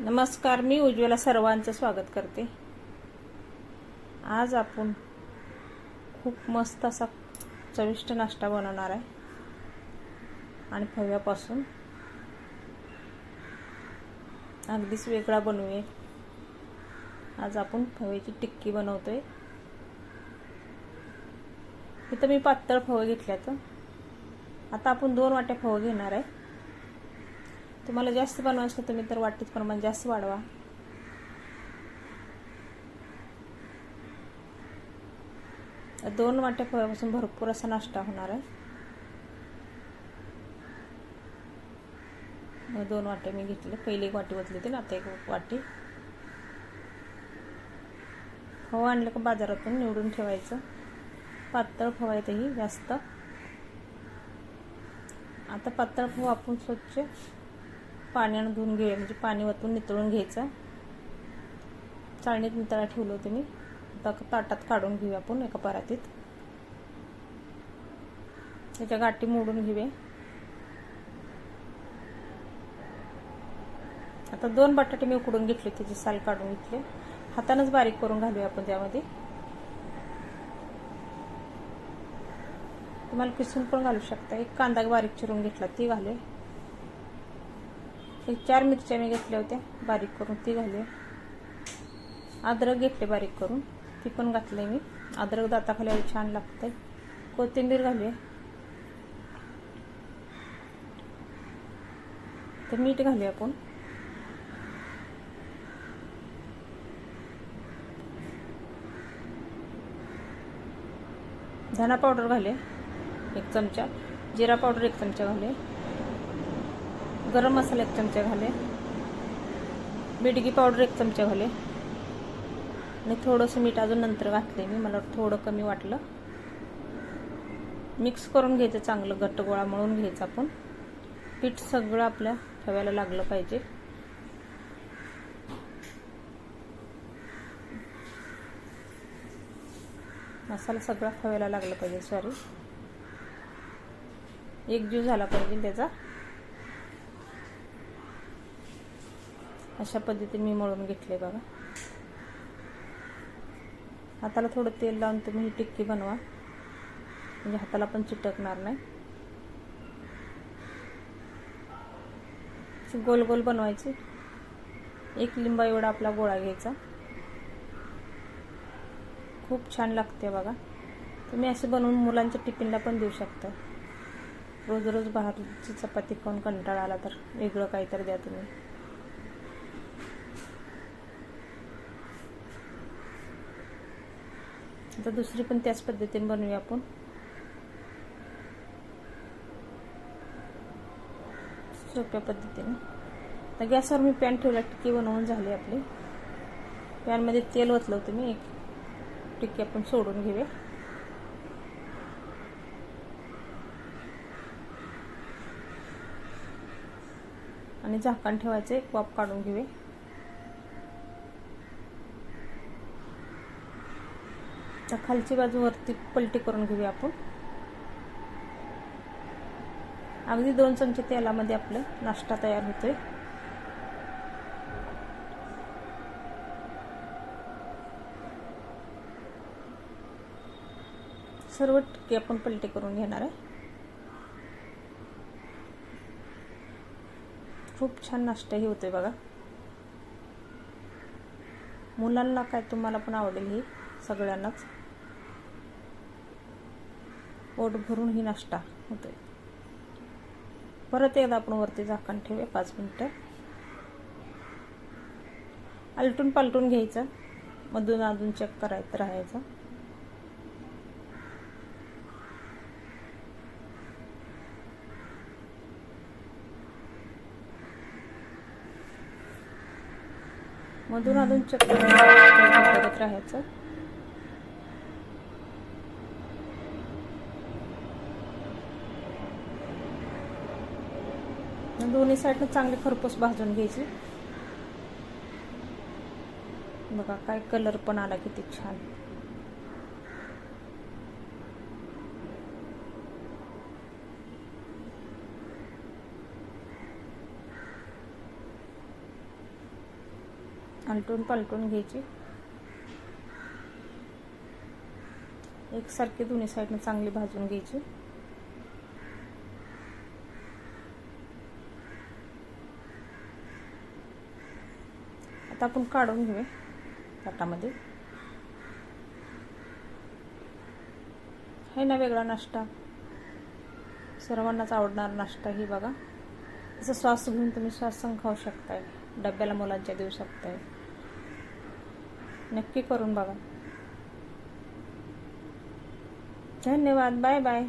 नमस्कार मी उज्ज्वला सर्वांचं स्वागत करते. आज आपण खूप मस्त असा चविष्ट नाश्ता बनवणार आहे. आणि फव्यापासून अगदीच वेगळा बनवूया. आज आपण फव्याची टिक्की बनवतोय. इथं मी पातळ फवं घेतल्यात. आता आपण दोन वाट्या फवं घेणार आहे. तुम्हाला जास्त बनवायचं तुम्ही तर वाटीत प्रमाण जास्त वाढवा. दोन वाट्या फळापासून भरपूर असा नाश्ता होणार आहे. दोन वाटे मी घेतले. पहिली एक वाटी ओतली होती आता एक वाटी. फवा आणलं का बाजारातून निवडून ठेवायचं. पातळ फवा येतेही जास्त. आता पातळ फवा आपण स्वच्छ पाण्यानं धुवून घेऊया म्हणजे पाणी वतून नितळून घ्यायचं. चाळणीत नितळा ठेवलं होतं मी. आता ताटात काढून घेऊया आपण एका परातीत. त्याच्या गाठी मोडून घेऊया. आता दोन बटाटे मी उकडून घेतले त्याची साल काढून घेतले. हातानंच बारीक करून घालूया आपण त्यामध्ये. तुम्हाला किसून पण घालू शकता. एक कांदा बारीक चिरून घेतला ती घालूया हे चार मिरच्या मी घेतल्या होत्या बारीक करून ती घालूया अद्रक घेतले बारीक करून ती पण घातली मी. अद्रक दाताखाली छान लागते कोथिंबीर घालूया तर मीठ घालूया आपण. धना पावडर घाले एक चमचा. जिरा पावडर एक चमचा घाले. गरम मसाला एक चमचा घाले. बिडगी पावडर एक चमचा घाले. आणि थोडंसं मीठ अजून नंतर घातले मी मला थोडं कमी वाटलं. मिक्स करून घ्यायचं चांगलं घट्ट गोळा मळून घ्यायचं आपण. पीठ सगळं आपल्या ठेवायला लागलं पाहिजे. मसाला सगळा खवायला लागला पाहिजे सॉरी एक जीव झाला पाहिजे त्याचा. अशा पद्धतीने मी मळून घेतले बघा. हाताला थोडं तेल लावून तुम्ही ही टिक्की बनवा. म्हणजे हाताला पण चिटकणार नाही. गोल गोल बनवायची. एक लिंबा एवढा आपला गोळा घ्यायचा. खूप छान लागते बघा. तुम्ही असे बनवून मुलांच्या टिफिनला पण देऊ शकता. रोज रोज बाहेरची चपाती खाऊन कंटाळा आला तर वेगळं काहीतरी द्या तुम्ही. आता दुसरी पण त्याच पद्धतीने बनवूया आपण. सोप्या पद्धतीने. तर गॅसवर मी पॅन ठेवला टिक्की बनवून झाली आपली. पॅनमध्ये तेल ओतलं होतं मी एक टिक्की आपण सोडून घेऊया. आणि झाकण ठेवायचं एक वाफ काढून घेऊया. तर खालची बाजू वरती पलटी करून घेऊया आपण. अगदी दोन चमचे तेलामध्ये आपलं नाश्ता तयार होतोय. सर्व टिक्की आपण पलटी करून घेणार आहे. खूप छान नाश्ताही होतोय बघा. मुलांना काय तुम्हाला पण आवडेल ही सगळ्यांनाच. पोट भरून ही नाश्ता होतोय. परत एकदा आपण वरती झाकण ठेवूया पाच मिनटं. आलटून पालटून घ्यायचं. मधून अजून चेक करायचं राहायचं. मधून अजून चेक करत राहायचं. दोन्ही साईडनं चांगली खरपूस भाजून घ्यायची. बघा काय कलर पण आला किती छान. आलटून पालटून घ्यायची. एकसारखी दोन्ही साईडनं चांगली भाजून घ्यायची. आता आपण काढून घेऊया ताटामध्ये. आहे ना वेगळा नाश्ता? सर्वांनाच आवडणारा नाश्ता ही बघा. असं श्वास घेऊन तुम्ही श्वास खाऊ शकताय. डब्याला मुलांच्या देऊ शकताय. नक्की करून बघा. धन्यवाद. Bye bye.